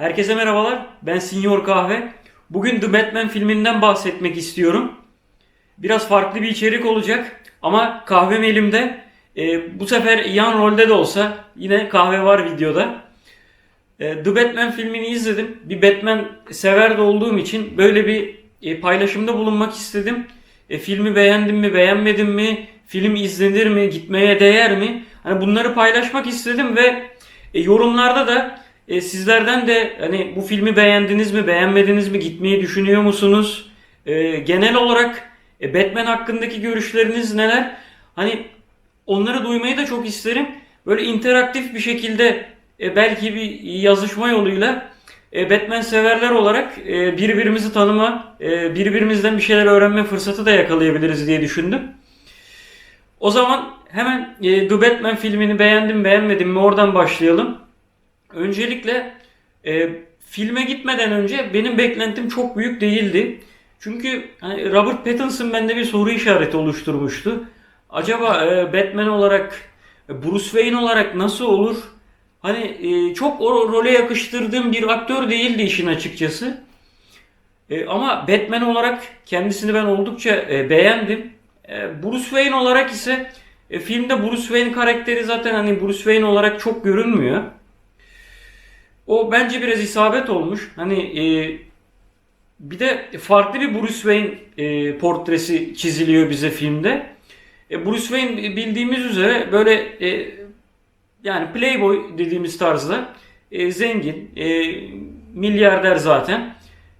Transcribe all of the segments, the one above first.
Herkese merhabalar. Ben Sinyor Kahve. Bugün The Batman filminden bahsetmek istiyorum. Biraz farklı bir içerik olacak ama kahvem elimde. Ee, bu sefer yan rolde de olsa yine kahve var videoda. Ee, The Batman filmini izledim. Bir Batman sever de olduğum için böyle bir e, paylaşımda bulunmak istedim. E, filmi beğendim mi, beğenmedim mi? Film izlenir mi, gitmeye değer mi? Hani bunları paylaşmak istedim ve e, yorumlarda da e, sizlerden de hani bu filmi beğendiniz mi, beğenmediniz mi, gitmeyi düşünüyor musunuz? E, genel olarak e, Batman hakkındaki görüşleriniz neler? Hani onları duymayı da çok isterim. Böyle interaktif bir şekilde e, belki bir yazışma yoluyla e, Batman severler olarak e, birbirimizi tanıma, e, birbirimizden bir şeyler öğrenme fırsatı da yakalayabiliriz diye düşündüm. O zaman hemen e, The Batman filmini beğendim beğenmedim mi oradan başlayalım. Öncelikle e, filme gitmeden önce benim beklentim çok büyük değildi. Çünkü hani Robert Pattinson bende bir soru işareti oluşturmuştu. Acaba e, Batman olarak, e, Bruce Wayne olarak nasıl olur? Hani e, çok o role yakıştırdığım bir aktör değildi işin açıkçası. E, ama Batman olarak kendisini ben oldukça e, beğendim. E, Bruce Wayne olarak ise e, filmde Bruce Wayne karakteri zaten hani Bruce Wayne olarak çok görünmüyor. O bence biraz isabet olmuş. Hani e, bir de farklı bir Bruce Wayne e, portresi çiziliyor bize filmde. E, Bruce Wayne bildiğimiz üzere böyle e, yani playboy dediğimiz tarzda e, zengin, e, milyarder zaten.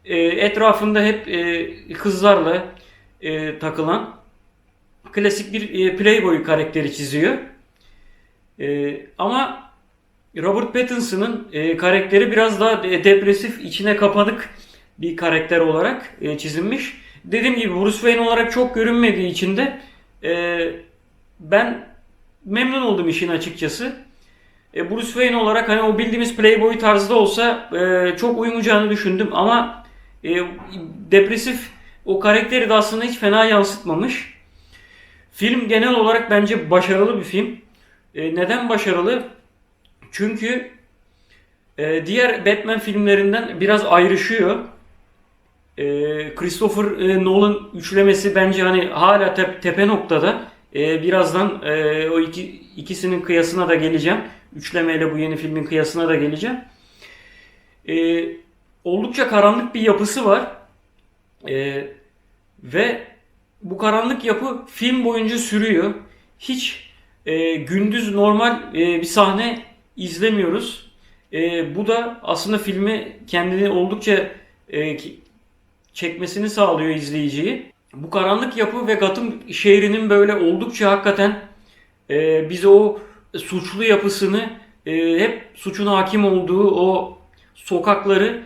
E, etrafında hep e, kızlarla e, takılan klasik bir e, playboy karakteri çiziyor. E, ama Robert Pattinson'ın e, karakteri biraz daha de- depresif, içine kapanık bir karakter olarak e, çizilmiş. Dediğim gibi Bruce Wayne olarak çok görünmediği için de e, ben memnun oldum işin açıkçası. E, Bruce Wayne olarak hani o bildiğimiz Playboy tarzda olsa e, çok uymayacağını düşündüm ama e, depresif o karakteri de aslında hiç fena yansıtmamış. Film genel olarak bence başarılı bir film. E, neden başarılı? Çünkü e, diğer Batman filmlerinden biraz ayrışıyor. E, Christopher e, Nolan üçlemesi bence hani hala tep- tepe noktada. E, birazdan e, o iki, ikisinin kıyasına da geleceğim. Üçlemeyle bu yeni filmin kıyasına da geleceğim. E, oldukça karanlık bir yapısı var. E, ve bu karanlık yapı film boyunca sürüyor. Hiç e, gündüz normal e, bir sahne izlemiyoruz. E, bu da aslında filmi kendini oldukça e, çekmesini sağlıyor izleyiciyi. Bu karanlık yapı ve Gotham şehrinin böyle oldukça hakikaten e, bize o suçlu yapısını e, hep suçun hakim olduğu o sokakları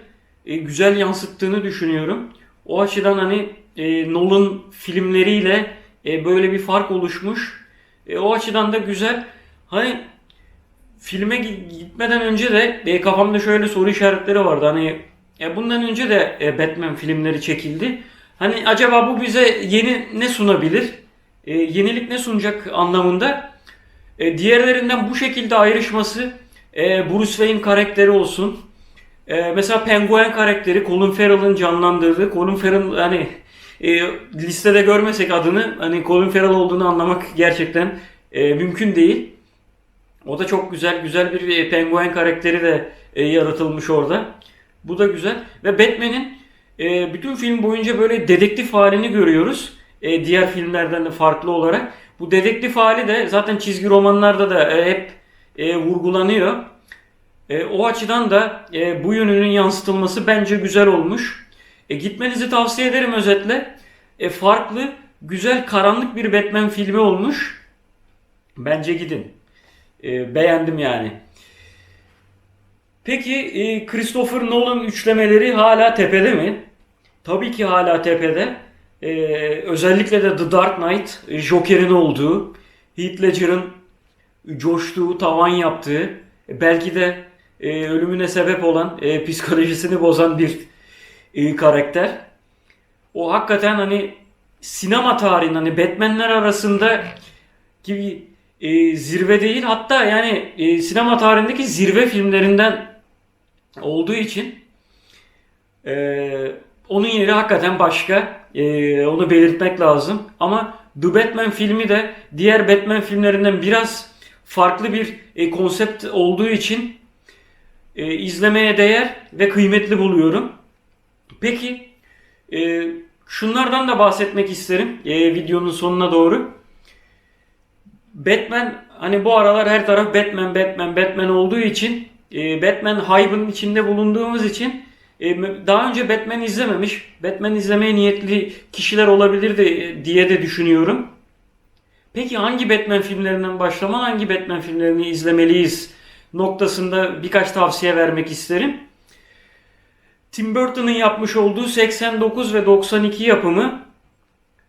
e, güzel yansıttığını düşünüyorum. O açıdan hani e, Nolan filmleriyle e, böyle bir fark oluşmuş. E, o açıdan da güzel. Hani filme gi- gitmeden önce de e, kafamda şöyle soru işaretleri vardı. Hani e, bundan önce de e, Batman filmleri çekildi. Hani acaba bu bize yeni ne sunabilir? E, yenilik ne sunacak anlamında? E, diğerlerinden bu şekilde ayrışması e, Bruce Wayne karakteri olsun. E, mesela Penguin karakteri Colin Farrell'ın canlandırdığı. Colin Farrell hani e, listede görmesek adını hani Colin Farrell olduğunu anlamak gerçekten e, mümkün değil. O da çok güzel güzel bir e, penguen karakteri de e, yaratılmış orada. Bu da güzel. Ve Batman'in e, bütün film boyunca böyle dedektif halini görüyoruz. E, diğer filmlerden de farklı olarak. Bu dedektif hali de zaten çizgi romanlarda da e, hep e, vurgulanıyor. E, o açıdan da e, bu yönünün yansıtılması bence güzel olmuş. E, gitmenizi tavsiye ederim özetle. E, farklı, güzel, karanlık bir Batman filmi olmuş. Bence gidin. E, beğendim yani. Peki e, Christopher Nolan üçlemeleri hala tepede mi? Tabii ki hala tepede. E, özellikle de The Dark Knight, e, Joker'in olduğu, Heath Ledger'ın coştuğu, tavan yaptığı, e, belki de e, ölümüne sebep olan, e, psikolojisini bozan bir e, karakter. O hakikaten hani sinema tarihinin hani Batman'ler arasında gibi e, zirve değil hatta yani e, sinema tarihindeki zirve filmlerinden olduğu için ee, onun yeri hakikaten başka. Ee, onu belirtmek lazım. Ama The Batman filmi de diğer Batman filmlerinden biraz farklı bir e, konsept olduğu için e, izlemeye değer ve kıymetli buluyorum. Peki e, şunlardan da bahsetmek isterim e, videonun sonuna doğru. Batman hani bu aralar her taraf Batman Batman Batman olduğu için e, Batman hype'ın içinde bulunduğumuz için e, daha önce Batman izlememiş, Batman izlemeye niyetli kişiler olabilir de e, diye de düşünüyorum. Peki hangi Batman filmlerinden başlama, hangi Batman filmlerini izlemeliyiz noktasında birkaç tavsiye vermek isterim. Tim Burton'ın yapmış olduğu 89 ve 92 yapımı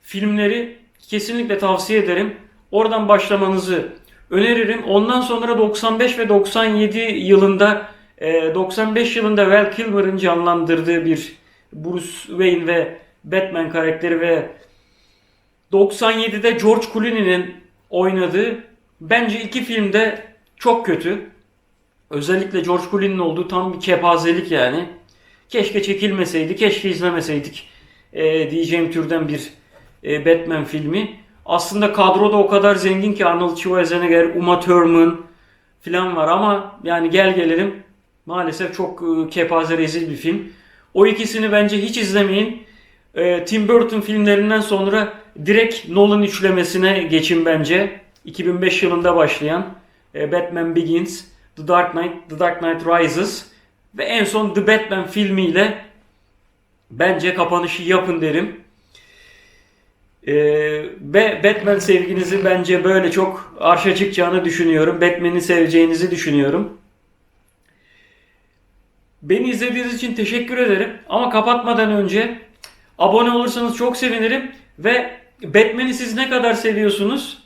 filmleri kesinlikle tavsiye ederim. Oradan başlamanızı öneririm. Ondan sonra 95 ve 97 yılında e, 95 yılında Val Kilmer'ın canlandırdığı bir Bruce Wayne ve Batman karakteri ve 97'de George Clooney'nin oynadığı bence iki filmde çok kötü. Özellikle George Clooney'nin olduğu tam bir kepazelik yani. Keşke çekilmeseydi, keşke izlemeseydik e, diyeceğim türden bir e, Batman filmi. Aslında kadroda o kadar zengin ki Arnold Schwarzenegger, Uma Thurman falan var ama yani gel gelelim maalesef çok e, kepaze rezil bir film. O ikisini bence hiç izlemeyin. E, Tim Burton filmlerinden sonra direkt Nolan üçlemesine geçin bence. 2005 yılında başlayan e, Batman Begins, The Dark Knight, The Dark Knight Rises ve en son The Batman filmiyle bence kapanışı yapın derim. Ee, ve Batman sevginizi bence böyle çok arşa çıkacağını düşünüyorum. Batman'i seveceğinizi düşünüyorum. Beni izlediğiniz için teşekkür ederim. Ama kapatmadan önce abone olursanız çok sevinirim. Ve Batman'i siz ne kadar seviyorsunuz?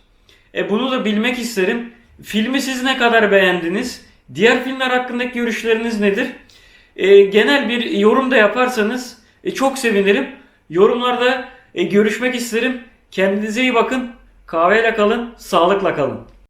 E bunu da bilmek isterim. Filmi siz ne kadar beğendiniz? Diğer filmler hakkındaki görüşleriniz nedir? E, genel bir yorum da yaparsanız e, çok sevinirim. Yorumlarda e, görüşmek isterim. Kendinize iyi bakın. Kahveyle kalın, sağlıkla kalın.